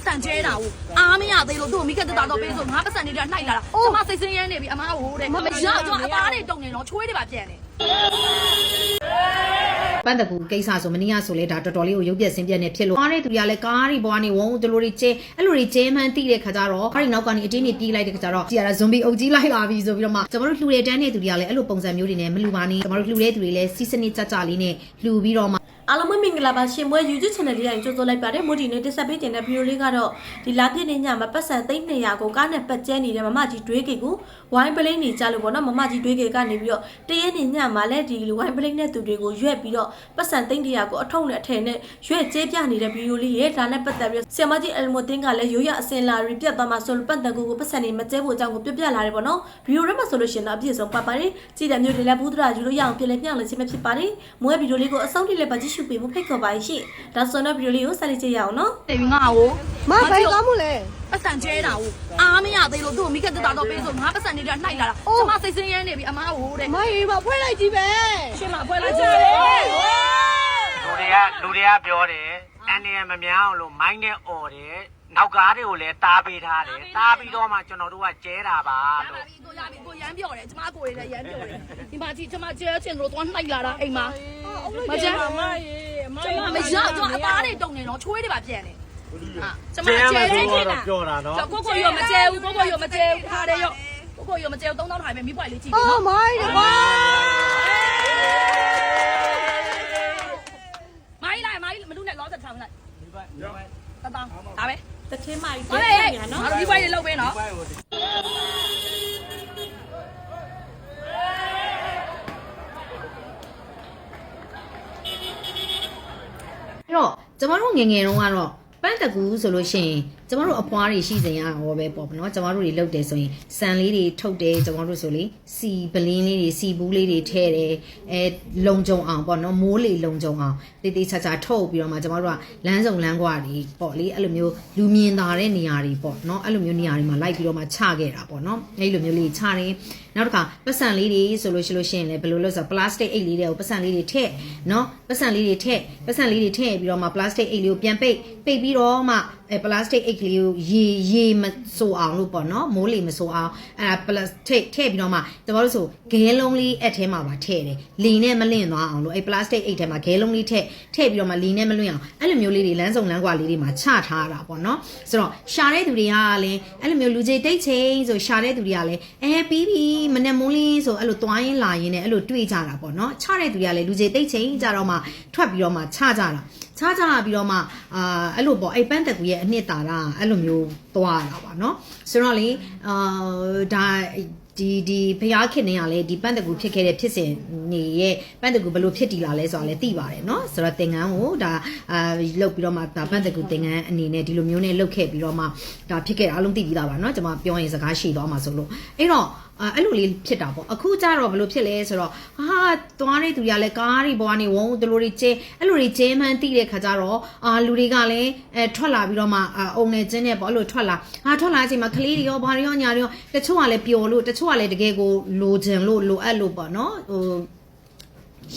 ပတ်စံကျဲတာကိုအားမရသေးလို့သူ့ကိုမိခက်တတတော့ပေးဆိုငါပတ်စံနေတာနှိုက်လာတာကျမစိတ်ဆင်းရဲနေပြီအမားဟိုတဲ့မရကျမအသားတွေတုံနေတော့ချွေးတွေပါပြန်နေပန်းတကူကိစ္စဆိုမနေ့ကဆိုလဲဒါတော်တော်လေးကိုရုပ်ပြက်ဆင်းပြက်နေဖြစ်လို့ကားတဲ့သူတွေကလည်းကားတွေပေါ်ကနေဝုန်းသူတို့တွေကျဲအဲ့လိုတွေကျဲမှန်းတိတဲ့ခါကျတော့ကားတွေနောက်ကနေအတင်းနေပြေးလိုက်တဲ့ခါကျတော့ကြည်ရတာဇွန်ဘီအုပ်ကြီးလိုက်လာပြီဆိုပြီးတော့မှကျွန်တော်တို့လှူတဲ့တန်းတဲ့သူတွေကလည်းအဲ့လိုပုံစံမျိုးတွေနဲ့မလှူပါနဲ့ကျွန်တော်တို့လှူတဲ့သူတွေလည်းစီးစနစ်ကြကြလေးနဲ့လှူပြီးတော့မှ အားလုံးပဲမင်္ဂလာပါရှင်မွေး YouTube channel လေးတိုင်းကြိုဆိုလိုက်ပါတယ်မိုဒီနဲ့တက်ဆက်ပေးတင်တဲ့ဗီဒီယိုလေးကတော့ဒီလာပြည့်နေညမှာပတ်စံသိန်း200ကိုကားနဲ့ပတ်ကျဲနေတဲ့မမကြီးတွေးကေကိုဝိုင်းပလိန်းနေကြလို့ပေါ့နော်မမကြီးတွေးကေကနေပြီးတော့တရက်နေညမှာလည်းဒီဝိုင်းပလိန်းတဲ့သူတွေကိုရွက်ပြီးတော့ပတ်စံသိန်း200ကိုအထုံနဲ့အထည်နဲ့ရွက်ကျဲပြနေတဲ့ဗီဒီယိုလေးရဲ့ဒါနဲ့ပတ်သက်ပြီးဆီယမကြီးအယ်မိုတင်ကလည်းရိုးရအစင်လာရီပြတ်သွားမှာဆိုလို့ပတ်သက်ကိုကိုပတ်စံနေမကျဲဖို့အကြောင်းကိုပြပြလာတယ်ပေါ့နော်ဗီဒီယိုထဲမှာဆိုလို့ရှိရင်တော့အပြည့်စုံပါပါတယ်ကြည့်တဲ့မျိုးတွေလည်းဘူးဒရာယူလို့ရအောင်ပြင်လဲပြောင်းလဲခြင်းပဲဖြစ်ပါတယ်မွေးဗီဒီယိုလေးကိုအဆုံးထိလည်းပါကြည့်ရှုပေးဖို့ဖိတ်ခေါ်ပါရှိဒါဆိုတော့ဗီဒီယိုလေးကိုဆက်လက်ကြည့်ရအောင်နော်နေပြီငါ့ကိုမဘယ်ကောင်းမှုလဲပတ်စံကျဲတာကိုအားမရသေးလို့သူ့ကိုမိခက်တတတော့ပေးဆိုငါပတ်စံနေတာနှိုက်လာတာကျမစိတ်ဆင်းရဲနေပြီအမားဟိုတဲ့မရေမဖွဲလိုက်ကြည့်ပဲရှင်းမဖွဲလိုက်ကြတယ်လူတွေကလူတွေကပြောတယ်အန်ဒီရမမြအောင်လို့မိုင်းနဲ့អော်တယ် နောက်ကားတွေကိုလည်းတားပေးထားတယ်တားပြီးတော့မှကျွန်တော်တို့ကကျဲတာပါရလို့ပြီကိုရပြီကိုရမ်းပြောတယ်ကျမကိုရလည်းရမ်းပြောတယ်ဒီမှာကြည့်ကျမကျဲချင်လို့သွားနှိုက်လာတာအိမ်မှာမကျဲမရေမကျမမရကျမအသားတွေတုံနေတော့ချွေးတွေပါပြန်နေဟာကျမကျဲကျဲရမယ်ချင်းဆိုချင်းတော့တာပြောတာနော်ကျော်ကိုကိုရောမကျဲဘူးကိုကိုရောမကျဲဘူးခါတယ်ရောကိုကိုရောမကျဲဘူး3000ထိုင်မယ်မိပွိုင်လေးကြည့်ပြီအော်နော်မရေကွာမိုင်းလိုက်မိုင်းမလူနဲ့လောသက်ထားမလိုက်တတောင်းဒါပဲ တထင်းမကြီးဟောပြလေည့်ရနော်ငါတို့မိပွိုင်လေးလောက်ပဲနော်အဲ့တော့ကျမတို့ငယ်ငယ်တုန်းကတော့ ပန်းတကူဆိုလို့ရှိရင်ကျမတို့အဖွားတွေရှိစဉ်ရဟောပဲပေါ့နော်ကျမတို့တွေလုပ်တယ်ဆိုရင်စံလေးတွေထုတ်တယ်ကျမတို့ဆိုလေစီပလင်းလေးတွေစီဘူးလေးတွေထဲတယ်အဲလုံကြုံအောင်ပေါ့နော်မိုးလေလုံကြုံအောင်တေးသေးချာချာထုတ်ပြီးတော့မှကျမတို့ကလမ်းစုံလမ်းကွာတွေပေါ့လေအဲ့လိုမျိုးလူမြင်သာတဲ့နေရာတွေပေါ့နော်အဲ့လိုမျိုးနေရာတွေမှာလိုက်ပြီးတော့မှချခဲ့တာပေါ့နော်အဲ့လိုမျိုးလေးချတယ်နောက်တစ်ခါပတ်စံလေးတွေဆိုလို့ရှိလို့ရှိရင်လည်းဘယ်လိုလဲဆိုတော့ပလတ်စတစ်အိတ်လေးတွေကိုပတ်စံလေးတွေထည့်နော်ပတ်စံလေးတွေထည့်ပတ်စံလေးတွေထည့်ပြီးတော့မှပလတ်စတစ်အိတ်လေးကိုပြန်ပိတ်ပိတ်ပြီးတော့မှအဲပလတ်စတစ်အိတ်ကလေးကိုရေရေမဆိုအောင်လို့ပေါ့နော်မိုးလေမဆိုအောင်အဲဒါပလတ်စတစ်ထည့်ပြီးတော့မှကျမတို့ဆိုဂဲလုံးလေးအဲ့ထဲမှာပါထည့်တယ်လီနဲ့မလင့်သွားအောင်လို့အဲပလတ်စတစ်အိတ်ထဲမှာဂဲလုံးလေးထည့်ထည့်ပြီးတော့မှလီနဲ့မလွင့်အောင်အဲ့လိုမျိုးလေးတွေလမ်းစုံလမ်းကွာလေးတွေမှာချထားတာပေါ့နော်ဆိုတော့ရှာတဲ့သူတွေကလည်းအဲ့လိုမျိုးလူကြီးတိတ်ချင်းဆိုရှာတဲ့သူတွေကလည်းအဲပြီးပြီမနဲ့မိုးလင်းဆိုအဲ့လိုသွားရင်းလာရင်းနဲ့အဲ့လိုတွေ့ကြတာပေါ့နော်ချတဲ့သူတွေကလည်းလူကြီးတိတ်ချင်းကြတော့မှထွက်ပြီးတော့မှချကြတာချကြပြီးတော့မှအာအဲ့လိုပေါ့အဲ့ပန်းတက်ကူရဲ့အနှစ်သာရအဲ့လိုမျိုးသွားတာပါเนาะဆိုတော့လေအာဒါဒီဒီဖျားခင်နေရလဲဒီပန်းတကူဖြစ်ခဲ့တဲ့ဖြစ်စဉ်နေရဲ့ပန်းတကူဘယ်လိုဖြစ်တည်လာလဲဆိုတာလည်းသိပါတယ်เนาะဆိုတော့သင်္ကန်းကိုဒါအာလုတ်ပြီးတော့မှဒါပန်းတကူသင်္ကန်းအနေနဲ့ဒီလိုမျိုးနဲ့လုတ်ခဲ့ပြီးတော့မှဒါဖြစ်ခဲ့တာအားလုံးသိပြီးသားပါเนาะကျွန်မပြောရင်စကားရှည်သွားမှာဆိုလို့အဲ့တော့ အာအဲ့လိုလေးဖြစ်တာပေါ့အခုကျတော့ဘယ်လိုဖြစ်လဲဆိုတော့ဟာသွားတဲ့သူတွေကလည်းကားတွေပေါ်ကနေဝုန်းသူတို့တွေကျဲအဲ့လိုတွေကျဲမှန်းသိတဲ့ခါကျတော့အာလူတွေကလည်းအဲထွက်လာပြီးတော့မှအာအုံနဲ့ကျင်းနဲ့ပေါ့အဲ့လိုထွက်လာဟာထွက်လာချိန်မှာကလေးတွေရောဘာတွေရောညာတွေရောတချို့ကလည်းပျော်လို့တချို့ကလည်းတကယ်ကိုလိုချင်လို့လိုအပ်လို့ပေါ့နော်ဟို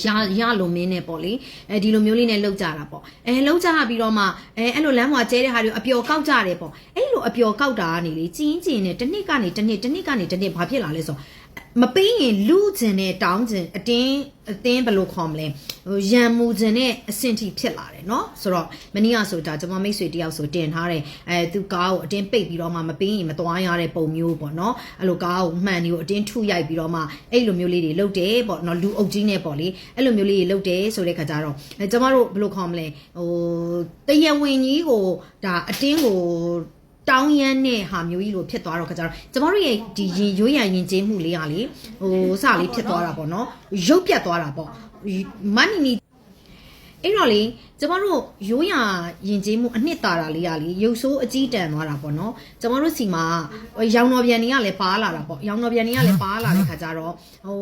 ရရလိုမင်းနဲ့ပေါ့လေအဲဒီလိုမျိုးလေးနဲ့လောက်ကြတာပေါ့အဲလောက်ကြပြီးတော့မှအဲအဲ့လိုလမ်းပေါ်ကျဲတဲ့ဟာတွေအပျော်ကောက်ကြတယ်ပေါ့အဲ့လိုအပျော်ကောက်တာကနေလေကျင်းကျင်းနဲ့တစ်နှစ်ကနေတစ်နှစ်တစ်နှစ်ကနေတစ်နှစ်ဘာဖြစ်လာလဲဆိုတော့ မပေးရင်လူကျင်နဲ့တောင်းကျင်အတင်းအတင်းဘယ်လိုခေါ်မလဲဟိုရံမူကျင်နဲ့အဆင့်ထိဖြစ်လာတယ်เนาะဆိုတော့မနေ့ကဆိုဒါကျွန်မမိတ်ဆွေတယောက်ဆိုတင်ထားတယ်အဲသူကားကိုအတင်းပိတ်ပြီးတော့မှမပေးရင်မသွားရတဲ့ပုံမျိုးပေါ့เนาะအဲ့လိုကားကိုမှန်ဒီကိုအတင်းထုရိုက်ပြီးတော့မှအဲ့လိုမျိုးလေးတွေလုပ်တယ်ပေါ့เนาะလူအုပ်ကြီးနဲ့ပေါ့လေအဲ့လိုမျိုးလေးတွေလုပ်တယ်ဆိုတဲ့ခါကျတော့အဲကျွန်မတို့ဘယ်လိုခေါ်မလဲဟိုတရဝင်ကြီးကိုဒါအတင်းကို တောင်းရမ်းတဲ့ဟာမျိုးကြီးလိုဖြစ်သွားတော့ခါကျတော့ကျမတို့ရဲ့ဒီရင်ရိုးရရင်ကျေးမှုလေးကလေဟိုစလေးဖြစ်သွားတာပေါ့နော်ရုပ်ပြတ်သွားတာပေါ့မနီနီအဲ့တော့လေကျမတို့ရိုးရရင်ကျေးမှုအနှစ်သာရလေးကလေရုပ်ဆိုးအကြီးတန်သွားတာပေါ့နော်ကျမတို့စီမှာရောင်တော်ပြန်တွေကလည်းပါလာတာပေါ့ရောင်တော်ပြန်တွေကလည်းပါလာတဲ့ခါကျတော့ဟို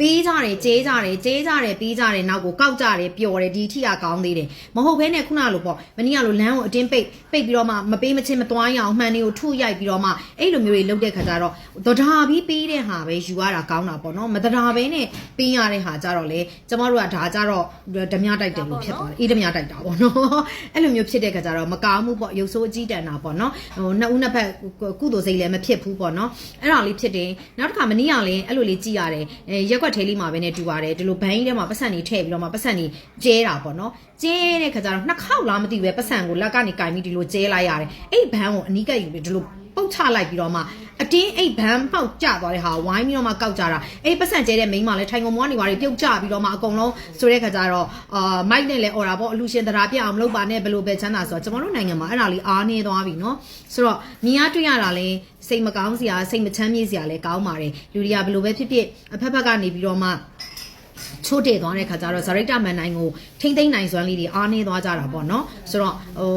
ပေးကြတယ်ကျဲကြတယ်ကျဲကြတယ်ပေးကြတယ်နောက်ကိုကောက်ကြတယ်ပျော်တယ်ဒီထိကကောင်းသေးတယ်မဟုတ်ဘဲနဲ့ခုနလိုပေါ့မနေ့ကလိုလမ်းကိုအတင်းပိတ်ပိတ်ပြီးတော့မှမပေးမချင်းမသွားရအောင်မှန်တွေကိုထုရိုက်ပြီးတော့မှအဲ့လိုမျိုးတွေလုပ်တဲ့ခါကျတော့သဒ္ဒါပြီးပေးတဲ့ဟာပဲယူရတာကောင်းတာပေါ့နော်မသဒ္ဒါပဲနဲ့ပေးရတဲ့ဟာကြတော့လေကျမတို့ကဒါကြတော့ဓမြတိုက်တယ်လို့ဖြစ်သွားတယ်အေးဓမြတိုက်တာပေါ့နော်အဲ့လိုမျိုးဖြစ်တဲ့ခါကျတော့မကောင်းဘူးပေါ့ရုပ်ဆိုးအကြီးတန်တာပေါ့နော်ဟိုနှစ်ဦးနှစ်ဖက်ကုသိုလ်စိတ်လည်းမဖြစ်ဘူးပေါ့နော်အဲ့ဒါလေးဖြစ်တယ်နောက်တစ်ခါမနေ့ကလည်းအဲ့လိုလေးကြည်ရတယ်အဲရက်ွက်သေးလေးမှာပဲနဲ့တူပါတယ်ဒီလိုဘိုင်းထဲမှာပတ်စံနေထည့်ပြီးတော့မှပတ်စံနေကျဲတာပေါ့နော်ကျဲတဲ့ခါကျတော့နှစ်ခေါက်လားမသိဘူးပဲပတ်စံကိုလက်ကနေကင်ပြီးဒီလိုကျဲလိုက်ရတယ်အဲ့ဘန်းကိုအနီးကပ်ယူပြီးဒီလို ပုတ်ချလိုက်ပြီးတော့မှအတင်းအိတ်ဘန်းပေါက်ကျသွားတဲ့ဟာဝိုင်းပြီးတော့မှကောက်ကြတာအဲ့ပတ်စံကျဲတဲ့မိန်းမလည်းထိုင်ကုန်မွားနေပါလေပြုတ်ကျပြီးတော့မှအကုန်လုံးဆိုတဲ့ခါကျတော့အာမိုက်နဲ့လည်းអော်တာပေါ့အလူရှင်တရားပြအောင်မလုပ်ပါနဲ့ဘယ်လိုပဲချမ်းသာဆိုတော့ကျွန်တော်တို့နိုင်ငံမှာအဲ့ဒါလေးအားနေသွားပြီเนาะဆိုတော့ညီအားတွေ့ရတာလဲစိတ်မကောင်းစရာစိတ်မချမ်းမြေ့စရာလဲကောင်းပါတယ်လူတွေကဘယ်လိုပဲဖြစ်ဖြစ်အဖက်ဖက်ကနေပြီးတော့မှ ချိုးတည်သွားတဲ့ခါကျတော့ဇရိတမန်နိုင်ကိုထိမ့်သိမ့်နိုင်စွမ်းလေးတွေအားနေသွားကြတာပေါ့နော်ဆိုတော့ဟို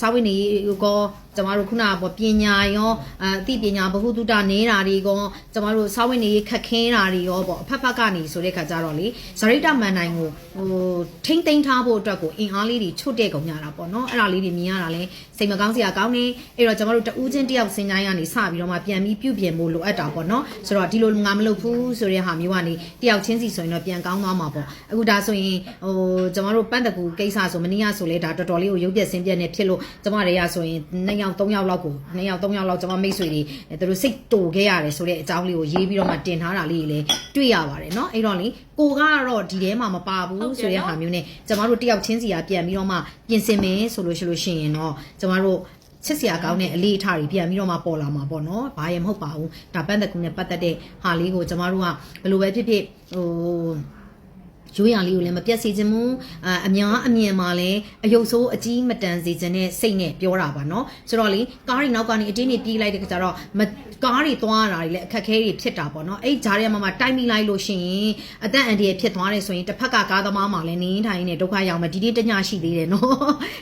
စာဝိနေကော ကျမတို့ခုနကပေါ့ပညာရောအအသိပညာဘ ഹു တုတနေတာတွေကောကျမတို့စာဝိနေခက်ခဲတာတွေရောပေါ့အဖက်ဖက်ကနေဆိုတဲ့ခါကျတော့လေဇရိတမန်နိုင်ကိုဟိုထိမ့်သိမ့်ထားဖို့အတွက်ကိုအင်အားလေးတွေချို့တဲ့ကုန်ကြတာပေါ့နော်အဲ့ဒါလေးတွေမြင်ရတာလဲစိတ်မကောင်းစရာကောင်းနေအဲ့တော့ကျမတို့တဦးချင်းတယောက်စင်ကြိုင်းကနေစပြီးတော့မှပြန်ပြီးပြုပြင်ဖို့လိုအပ်တာပေါ့နော်ဆိုတော့ဒီလိုငါမလုပ်ဘူးဆိုတဲ့ဟာမျိုးကနေတယောက်ချင်းစီဆိုရင်တော့ပြန်ကောင်းသွားမှာပေါ့အခုဒါဆိုရင်ဟိုကျမတို့ပန်းတကူကိစ္စဆိုမနေ့ကဆိုလဲဒါတော်တော်လေးကိုရုပ်ပြက်ဆင်းပြက်နေဖြစ်လို့ကျမတွေကဆိုရင်2ယော3ယောက်လောက်ကို2ယောက်3ယောက်လောက်ကျမမိတ်ဆွေတွေသူတို့စိတ်တူခဲ့ရတယ်ဆိုတဲ့အကြောင်းလေးကိုရေးပြီးတော့မှတင်ထားတာလေးတွေလည်းတွေ့ရပါတယ်เนาะအဲ့တော့လေကိုကတော့ဒီထဲမှာမပါဘူးဆိုတဲ့ဟာမျိုးနဲ့ကျမတို့တယောက်ချင်းစီကပြန်ပြီးတော့မှပြင်ဆင်မယ်ဆိုလို့ရှိလို့ရှိရင်တော့ကျမတို့ ချစ်စရာကောင်းတဲ့အလေးအထားတွေပြန်ပြီးတော့မှပေါ်လာမှာပေါ့နော်။ဘာရင်မဟုတ်ပါဘူး။ဒါပန်းတကူနဲ့ပတ်သက်တဲ့ဟာလေးကိုကျမတို့ကဘယ်လိုပဲဖြစ်ဖြစ်ဟို ရိုးရာလေးကိုလည်းမပြတ်စေချင်ဘူးအာအများအမြင်မှာလည်းအယုတ်ဆိုးအကြီးမတန်စေချင်တဲ့စိတ်နဲ့ပြောတာပါเนาะဆိုတော့လေကားတွေနောက်ကနေအတင်းကြီးပြေးလိုက်တဲ့ခါကျတော့မကားတွေသွားရတာတွေလည်းအခက်ခဲတွေဖြစ်တာပေါ့เนาะအဲ့ဂျားတွေကမှမှတိုက်မိလိုက်လို့ရှိရင်အသက်အန္တရာယ်ဖြစ်သွားတယ်ဆိုရင်တစ်ဖက်ကကားသမားမှလည်းနင်းထိုင်နေဒုက္ခရောက်မှာဒီနေ့တညရှိသေးတယ်เนาะ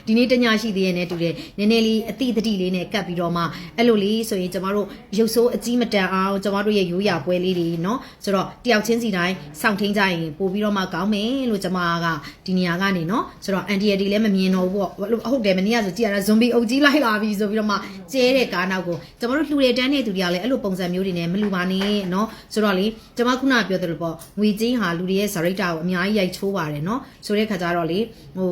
ဒီနေ့တညရှိသေးရဲ့နဲ့တူတယ်နည်းနည်းလေးအတိတတိလေးနဲ့ကပ်ပြီးတော့မှအဲ့လိုလေးဆိုရင်ကျမတို့ရုပ်ဆိုးအကြီးမတန်အောင်ကျမတို့ရဲ့ရိုးရာပွဲလေးတွေเนาะဆိုတော့တယောက်ချင်းစီတိုင်းစောင့်ထင်းကြရင်ပို့ပြီးတော့မှ ကောင်းမယ်လို့ကျမကဒီနေရာကနေနော်ဆိုတော့ NDD လည်းမမြင်တော့ဘူးပေါ့ဟုတ်တယ်မနေ့ကဆိုကြည့်ရတာ zombie အုပ်ကြီးလိုက်လာပြီဆိုပြီးတော့မှကျဲတဲ့ကားနောက်ကိုကျမတို့လှူတဲ့တန်းတဲ့သူတွေကလည်းအဲ့လိုပုံစံမျိုးတွေနဲ့မလှူပါနဲ့နော်ဆိုတော့လေကျမခုနပြောသလိုပေါ့ငွေကြီးဟာလူတွေရဲ့ဇရိတ်တာကိုအများကြီးရိုက်ချိုးပါတယ်နော်ဆိုတဲ့ခါကျတော့လေဟို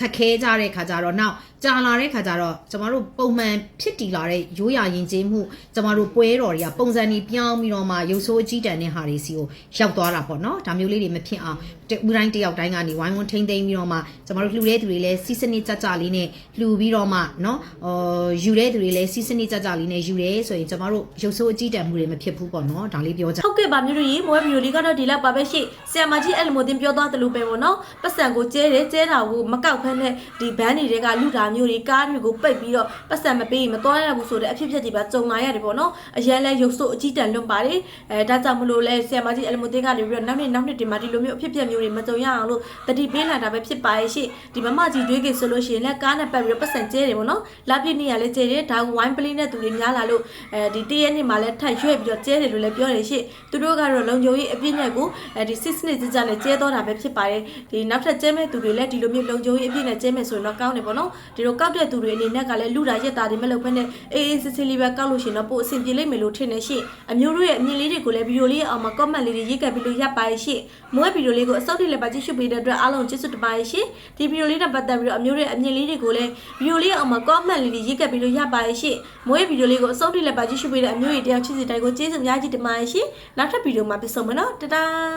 ခက်ခဲကြတဲ့ခါကျတော့နောက်ကြာလာတဲ့ခါကျတော့ကျမတို့ပုံမှန်ဖြစ်တည်လာတဲ့ရိုးရာယဉ်ကျေးမှုကျမတို့ပွဲတော်တွေကပုံစံတွေပြောင်းပြီးတော့မှရုပ်ဆိုးအကြီးတန်တဲ့ဟာတွေစီကိုရောက်သွားတာပေါ့နော်ဒါမျိုးလေးတွေမဖြစ်အောင်ဦးတိုင်းတယောက်တိုင်းကနေဝိုင်းဝန်းထိမ့်သိမ်းပြီးတော့မှကျမတို့လှူတဲ့သူတွေလည်းစီစနစ်ကြကြလေးနဲ့လှူပြီးတော့မှเนาะဟိုယူတဲ့သူတွေလည်းစီစနစ်ကြကြလေးနဲ့ယူတယ်ဆိုရင်ကျမတို့ရုပ်ဆိုးအကြီးတန်မှုတွေမဖြစ်ဘူးပေါ့เนาะဒါလေးပြောချင် ဟုတ်ကဲ့ပါမြို့တို့ရေမွေးဗီဒီယိုလေးကတော့ဒီလောက်ပါပဲရှိဆရာမကြီးအဲ့လိုမျိုးတင်ပြောသွားတယ်လို့ပဲပေါ့နော်ပတ်စံကိုကျဲတယ်ကျဲတာကိုမကောက်ဖက်နဲ့ဒီဘန်းတွေကလူတာမျိုးတွေကားတွေကိုပိတ်ပြီးတော့ပတ်စံမပေးရင်မတော်ရဘူးဆိုတဲ့အဖြစ်အပျက်တွေပါကြုံလာရတယ်ပေါ့နော်အရန်လဲရုပ်ဆိုးအကြီးတန်လွတ်ပါတယ်အဲဒါကြောင့်မလို့လဲဆရာမကြီးအဲ့လိုမျိုးတင်ကနေပြီးတော့နောက်နေ့နောက်နေ့တင်မှာဒီလိုမျိုးအဖြစ် အပျက်မျိုးတွေမကြုံရအောင်လို့တတိပေးလာတာပဲဖြစ်ပါရဲ့ရှိဒီမမကြီးတွေးကြဆိုလို့ရှိရင်လည်းကားနဲ့ပတ်ပြီးတော့ပတ်စံကျဲတယ်ပေါ့နော်လာပြည့်နေရလဲကျဲတယ်ဒါကဝိုင်းပလင်းနဲ့သူတွေများလာလို့အဲဒီတရက်နေ့မှာလဲထပ်ရွှဲ့ပြီးတော့ကျဲတယ်လို့လည်းပြောတယ်ရှိသူတို့ကတော့လုံခြုံရေးအပြည့်နဲ့ကိုအဲဒီစစ်စနစ်ကြကြနဲ့ကျဲတော့တာပဲဖြစ်ပါတယ်ဒီနောက်ထပ်ကျဲမဲ့သူတွေလည်းဒီလိုမျိုးလုံခြုံရေးအပြည့်နဲ့ကျဲမဲ့ဆိုရင်တော့ကောင်းတယ်ပေါ့နော်ဒီလိုကောက်တဲ့သူတွေအနေနဲ့ကလည်းလူတာရက်တာတွေမလုပ်ဘဲနဲ့အေးအေးစစ်စစ်လေးပဲကောက်လို့ရှိရင်တော့ပို့အဆင်ပြေလိမ့်မယ်လို့ထင်နေရှိအမျိုးတို့ရဲ့အမြင်လေးတွေကိုလည်းဗီဒီယိုလေးအောင်မှာ comment လေးတွေရေးခဲ့ပြီးလို့ရပါရဲ့ရှိမွေးဗီဒီယိုလေးကိုအစောထိလည်းပါကြည့်ရှုပေးတဲ့အတွက်အားလုံးကျေးဇူးတင်ပါတယ်ရှိဒီဗီဒီယိုလေးနဲ့ပတ်သက်ပြီးတော့အမျိုးတို့ရဲ့အမြင်လေးတွေကိုလည်းဗီဒီယိုလေးအောင်မှာ comment လေးတွေရေးခဲ့ပြီးလို့ရပါရဲ့ရှိမွေးဗီဒီယိုလေးကိုအစောထိလည်းပါကြည့်ရှုပေးတဲ့အမျိုးတွေတယောက်ချစ်စီတိုင်းကိုကျေးဇူးအများကြီးတင်ပါတယ်ရှိနောက်ထပ်ဗီဒီယိုမှာပြန်ဆုံမယ်နော်တတား